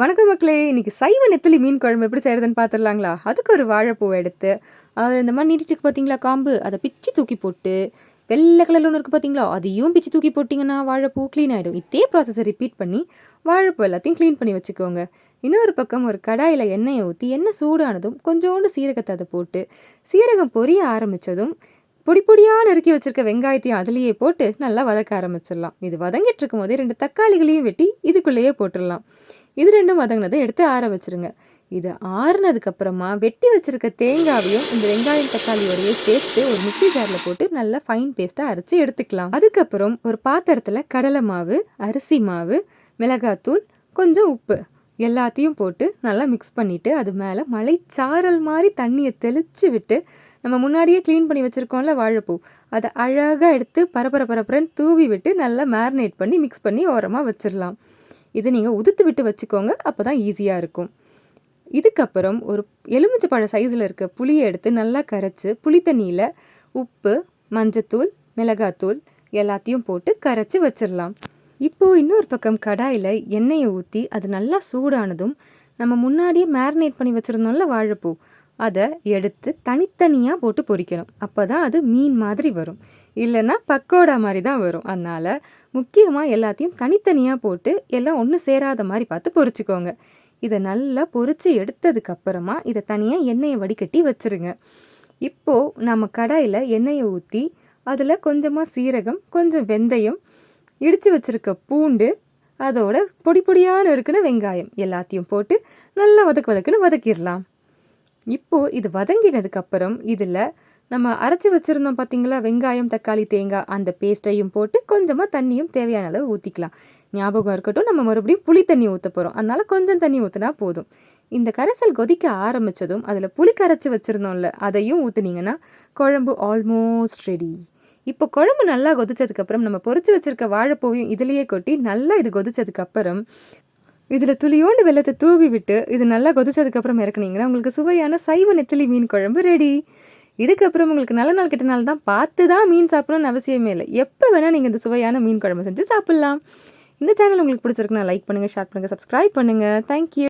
வணக்கம் மக்களே. இன்றைக்கி சைவ நெத்திலி மீன் குழம்பு எப்படி செய்கிறதுன்னு பார்த்துடலாங்களா அதுக்கு ஒரு வாழைப்பூவை எடுத்து அது இந்த மாதிரி நீட்டிச்சுக்கு பார்த்தீங்களா காம்பு? அதை பிச்சு தூக்கி போட்டு வெள்ளை கலரில் ஒன்று இருக்குது பார்த்தீங்களா அதையும் பிச்சு தூக்கி போட்டிங்கன்னா வாழைப்பூ க்ளீன் ஆகிடும் இதே ப்ராசஸை ரிப்பீட் பண்ணி வாழைப்பூ எல்லாத்தையும் க்ளீன் பண்ணி வச்சுக்கோங்க. இன்னொரு பக்கம் ஒரு கடாயில் எண்ணெயை ஊற்றி எண்ணெய் சூடானதும் கொஞ்சோண்டு சீரகத்தை அதை போட்டு சீரகம் பொரிய ஆரம்பித்ததும் பொடி பொடியாக நறுக்கி வச்சுருக்க வெங்காயத்தையும் அதுலேயே போட்டு நல்லா வதக்க ஆரம்பிச்சிடலாம். இது வதங்கிட்டு இருக்கும் போதே ரெண்டு தக்காளிகளையும் வெட்டி இதுக்குள்ளேயே போட்டுடலாம். இது ரெண்டும் வதங்கினதை எடுத்து ஆற வச்சிருங்க. இது ஆறுனதுக்கப்புறமா வெட்டி வச்சிருக்க தேங்காவையும் இந்த வெங்காயம் தக்காளியோடையே சேர்த்து ஒரு மிக்சி ஜாரில் போட்டு நல்லா ஃபைன் பேஸ்ட்டாக அரைச்சி எடுத்துக்கலாம். அதுக்கப்புறம் ஒரு பாத்திரத்தில் கடலை மாவு அரிசி மாவு மிளகாத்தூள் கொஞ்சம் உப்பு எல்லாத்தையும் போட்டு நல்லா மிக்ஸ் பண்ணிவிட்டு அது மேலே மலைச்சாரல் மாதிரி தண்ணியை தெளித்து விட்டு நம்ம முன்னாடியே க்ளீன் பண்ணி வச்சுருக்கோம்ல வாழைப்பூ அதை அழகாக எடுத்து பரபர பரபரன்னு தூவி விட்டு நல்லா மேரினேட் பண்ணி மிக்ஸ் பண்ணி ஓரமாக வச்சிடலாம் இதை நீங்கள் உதுத்து விட்டு வச்சுக்கோங்க அப்போ தான் ஈஸியாக இருக்கும். இதுக்கப்புறம் ஒரு எலுமிச்சை பழ சைஸில் இருக்க புளியை எடுத்து நல்லா கரைச்சி புளி தண்ணியில் உப்பு மஞ்சத்தூள் மிளகாத்தூள் எல்லாத்தையும் போட்டு கரைச்சி வச்சிடலாம் இப்போது இன்னொரு பக்கம் கடாயில் எண்ணெயை ஊற்றி அது நல்லா சூடானதும் நம்ம முன்னாடியே மேரினேட் பண்ணி வச்சுருந்தோம்ல வாழைப்பூ அதை எடுத்து தனித்தனியாக போட்டு பொரிக்கணும் அப்போ தான் அது மீன் மாதிரி வரும். இல்லைன்னா பக்கோடா மாதிரி தான் வரும். அதனால் முக்கியமாக எல்லாத்தையும் தனித்தனியாக போட்டு எல்லாம் ஒன்று சேராத மாதிரி பார்த்து பொரிச்சுக்கோங்க இதை நல்லா பொரித்து எடுத்ததுக்கப்புறமா இதை தனியாக எண்ணெயை வடிகட்டி வச்சுருங்க. இப்போது நம்ம கடாயில் எண்ணெயை ஊற்றி அதில் கொஞ்சமாக சீரகம் கொஞ்சம் வெந்தயம் இடித்து வச்சுருக்க பூண்டு அதோட பொடி பொடியான இருக்குன்னு வெங்காயம் எல்லாத்தையும் போட்டு நல்லா வதக்கு வதக்குன்னு வதக்கிடலாம். இப்போது இது வதங்கினதுக்கப்புறம் இதில் நம்ம அரைச்சி வச்சுருந்தோம் பார்த்தீங்களா வெங்காயம் தக்காளி தேங்காய் அந்த பேஸ்ட்டையும் போட்டு கொஞ்சமாக தண்ணியும் தேவையான அளவு ஊற்றிக்கலாம் ஞாபகம் இருக்கட்டும் நம்ம மறுபடியும் புளி தண்ணி ஊற்ற போகிறோம் அதனால் கொஞ்சம் தண்ணி ஊற்றினா போதும். இந்த கரைசல் கொதிக்க ஆரம்பித்ததும் அதில் புளி கரைச்சி வச்சுருந்தோம்ல அதையும் ஊற்றுனீங்கன்னா குழம்பு ஆல்மோஸ்ட் ரெடி இப்போ குழம்பு நல்லா கொதிச்சதுக்கப்புறம் நம்ம பொறிச்சு வச்சுருக்க வாழைப்பூவையும் இதுலேயே கொட்டி நல்லா இது கொதிச்சதுக்கப்புறம் இதில் துளியோண்டு வெள்ளத்தை தூவி விட்டு இது நல்லா கொதிச்சதுக்கப்புறம் இறக்குனீங்கன்னா உங்களுக்கு சுவையான சைவ நெத்திலி மீன் குழம்பு ரெடி இதுக்கப்புறம் உங்களுக்கு நல்ல நாள் கெட்ட நாள் தான். பார்த்து தான் மீன் சாப்பிடணும்னு அவசியமே இல்லை. எப்போ வேணால் நீங்கள் இந்த சுவையான மீன் குழம்பு செஞ்சு சாப்பிட்லாம். இந்த சேனல் உங்களுக்கு பிடிச்சிருக்குன்னா லைக் பண்ணுங்கள் ஷேர் பண்ணுங்கள் சப்ஸ்கிரைப் பண்ணுங்கள் தேங்க்யூ